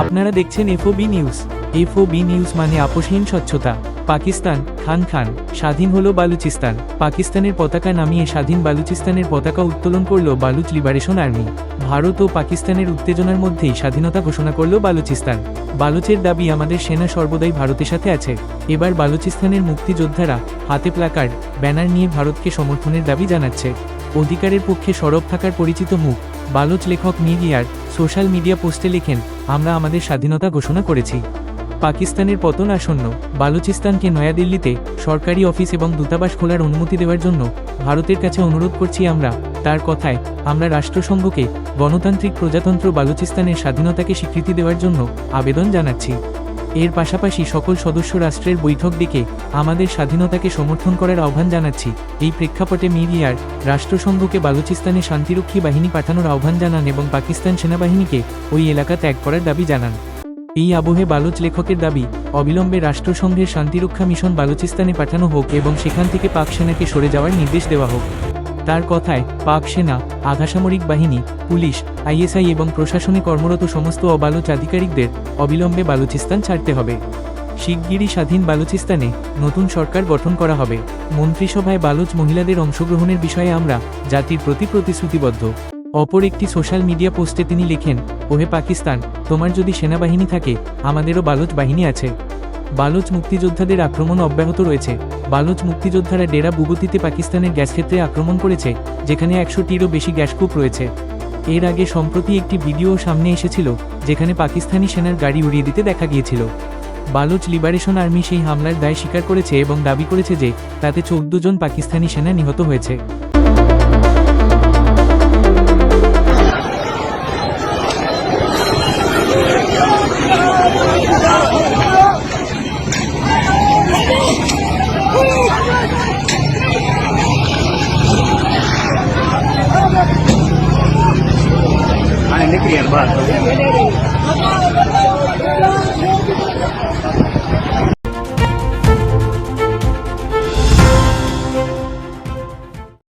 আপনারা দেখছেন FOB news. FOB news মানে আপোষহীন স্বচ্ছতা। পাকিস্তান, খান খান, স্বাধীন হলো বালুচিস্তান। পাকিস্তানের পতাকা নামিয়ে স্বাধীন বালুচিস্তানের পতাকা উত্তোলন করল বালুচ লিবারেশন আর্মি। ভারত ও পাকিস্তানের উত্তেজনার মধ্যেই স্বাধীনতা ঘোষণা করল বালুচিস্তান। বালুচের দাবি আমাদের সেনা সর্বদাই ভারতের সাথে আছে। এবার বালুচিস্তানের মুক্তিযোদ্ধারা হাতে প্লাকার্ড, ব্যানার নিয়ে ভারতকে সমর্থনের দাবি জানাচ্ছে। অধিকারের পক্ষে সরব থাকার পরিচিত মুখ, বালুচ লেখক মিডিয়ার সোশ্যাল মিডিয়া পোস্টে লেখেন, আমরা আমাদের স্বাধীনতা ঘোষণা করেছি। পাকিস্তানের পতন আসন্ন, বালুচিস্তানকে নয়াদিল্লিতে সরকারি অফিস এবং দূতাবাস খোলার অনুমতি দেওয়ার জন্য ভারতের কাছে অনুরোধ করছি আমরা। তার কথায়, আমরা রাষ্ট্রসংঘকে গণতান্ত্রিক প্রজাতন্ত্র বালুচিস্তানের স্বাধীনতাকে স্বীকৃতি দেওয়ার জন্য আবেদন জানাচ্ছি। এর পাশাপাশি সকল সদস্য রাষ্ট্রের বৈঠক ডেকে আমাদের স্বাধীনতাকে সমর্থন করার আহ্বান জানাচ্ছি। এই প্রেক্ষাপটে মিডিয়ার রাষ্ট্রসংঘকে বালুচিস্তানে শান্তিরক্ষী বাহিনী পাঠানোর আহ্বান জানান এবং পাকিস্তান সেনাবাহিনীকে ওই এলাকা ত্যাগ করার দাবি জানান। এই আবহে বালুচ লেখকের দাবি, অবিলম্বে রাষ্ট্রসংঘের শান্তিরক্ষা মিশন বালুচিস্তানে পাঠানো হোক এবং সেখান থেকে পাক সেনাকে সরে যাওয়ার নির্দেশ দেওয়া হোক। তার কথায়, পাক সেনা, আধাসামরিক বাহিনী, পুলিশ, আইএসআই এবং প্রশাসনে কর্মরত সমস্ত অবালোচ আধিকারিকদের অবিলম্বে বালুচিস্তান ছাড়তে হবে। শিগগিরই স্বাধীন বালুচিস্তানে নতুন সরকার গঠন করা হবে। মন্ত্রিসভায় বালুচ মহিলাদের অংশগ্রহণের বিষয়ে আমরা জাতির প্রতি প্রতিশ্রুতিবদ্ধ। অপর একটি সোশ্যাল মিডিয়া পোস্টে তিনি লেখেন, ওহে পাকিস্তান, তোমার যদি সেনাবাহিনী থাকে, আমাদেরও বালুচ বাহিনী আছে। বালুচ মুক্তিযোদ্ধাদের আক্রমণ অব্যাহত রয়েছে। বালুচ মুক্তিযোদ্ধারা ডেরা বুগতিতে পাকিস্তানের গ্যাস ক্ষেত্রে আক্রমণ করেছে, যেখানে একশোটিরও বেশি গ্যাসকূপ রয়েছে। এর আগে সম্প্রতি একটি ভিডিও সামনে এসেছিল, যেখানে পাকিস্তানি সেনার গাড়ি উড়িয়ে দিতে দেখা গিয়েছিল। বালুচ লিবারেশন আর্মি সেই হামলার দায় স্বীকার করেছে এবং দাবি করেছে যে, তাতে চৌদ্দ জন পাকিস্তানি সেনা নিহত হয়েছে। mi hermano.